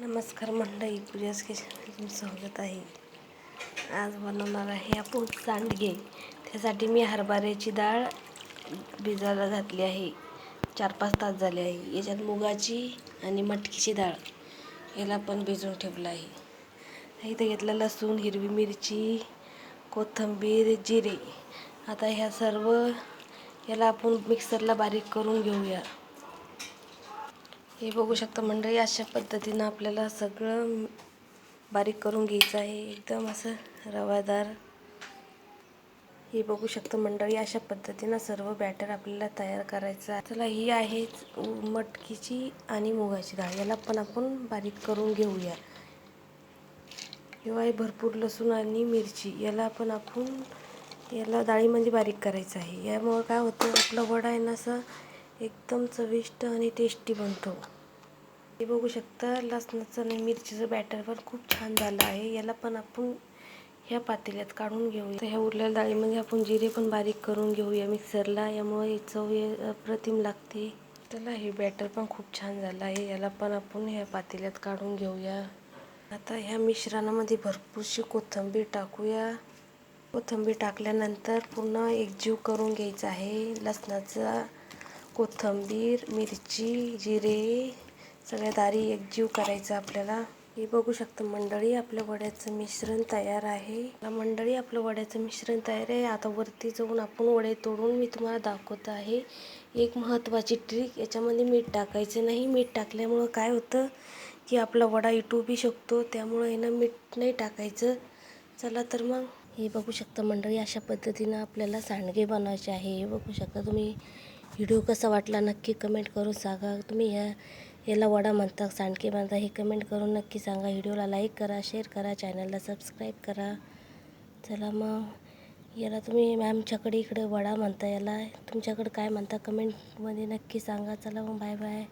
नमस्कार मंडळी पूजाच किचन स्वागत आहे. आज बनवणार आहे आपण सांडगे. त्यासाठी मी हरभऱ्याची डाळ भिजायला घातली आहे. चार पाच तास झाले आहे. याच्यात मुगाची आणि मटकीची डाळ याला पण भिजवून ठेवलं आहे. इथं घेतलं लसूण हिरवी मिरची कोथिंबीर जिरे. आता ह्या सर्व याला आपण मिक्सरला बारीक करून घेऊया. हे बघू शकता मंडळी अशा पद्धतीनं आपल्याला सगळं बारीक करून घ्यायचं आहे. एकदम असं रवादार. हे बघू शकता मंडळी अशा पद्धतीनं सर्व बॅटर आपल्याला तयार करायचं आहे. चला ही आहे मटकीची आणि मुगाची डाळ. याला पण आपण बारीक करून घेऊया. किंवा भरपूर लसूण आणि मिरची याला पण आपण याला डाळीमध्ये म्हणजे बारीक करायचं आहे. यामुळं काय होतं आपलं वडा आहे ना असं एकदम चविष्ट आणि टेस्टी बनतो. हे बघू शकता लसणाचं आणि मिरचीचं बॅटर पण खूप छान झालं आहे. याला पण आपण ह्या पातेल्यात काढून घेऊया. ह्या उरलेल्या डाळीमध्ये आपण जिरे पण बारीक करून घेऊया मिक्सरला यामुळे चव अप्रतिम लागते. त्याला हे बॅटर पण खूप छान झालं आहे. याला पण आपण ह्या पातेल्यात काढून घेऊया. आता ह्या मिश्रणामध्ये भरपूरशी कोथिंबीर टाकूया. कोथिंबीर टाकल्यानंतर पुन्हा एकजीव करून घ्यायचं आहे. लसणाचा कोथिंबीर मिरची जिरे सगळ्या दारी एकजीव करायचं आपल्याला. हे बघू शकता मंडळी आपल्या वड्याचं मिश्रण तयार आहे. मंडळी आपलं वड्याचं मिश्रण तयार आहे. आता वरती जाऊन आपण वडे तोडून मी तुम्हाला दाखवत आहे. एक महत्त्वाची ट्रिक याच्यामध्ये मीठ टाकायचं नाही. मीठ टाकल्यामुळं काय होतं की आपला वडा इटू बी शकतो. त्यामुळं आहे ना मीठ नाही टाकायचं. चला तर मग. हे बघू शकता मंडळी अशा पद्धतीनं आपल्याला सांडगे बनवायचे आहे. हे बघू शकता तुम्ही. व्हिडिओ कसा वाटला नक्की कमेंट करून सांगा. तुम्ही ह्या याला वडा म्हणता सांडके म्हणता हे कमेंट करून नक्की सांगा. व्हिडिओला लाईक करा शेअर करा चॅनलला सबस्क्राईब करा. चला मग याला तुम्ही आमच्याकडे इकडे वडा म्हणता याला तुमच्याकडे काय म्हणता कमेंटमध्ये नक्की सांगा. चला मग बाय बाय.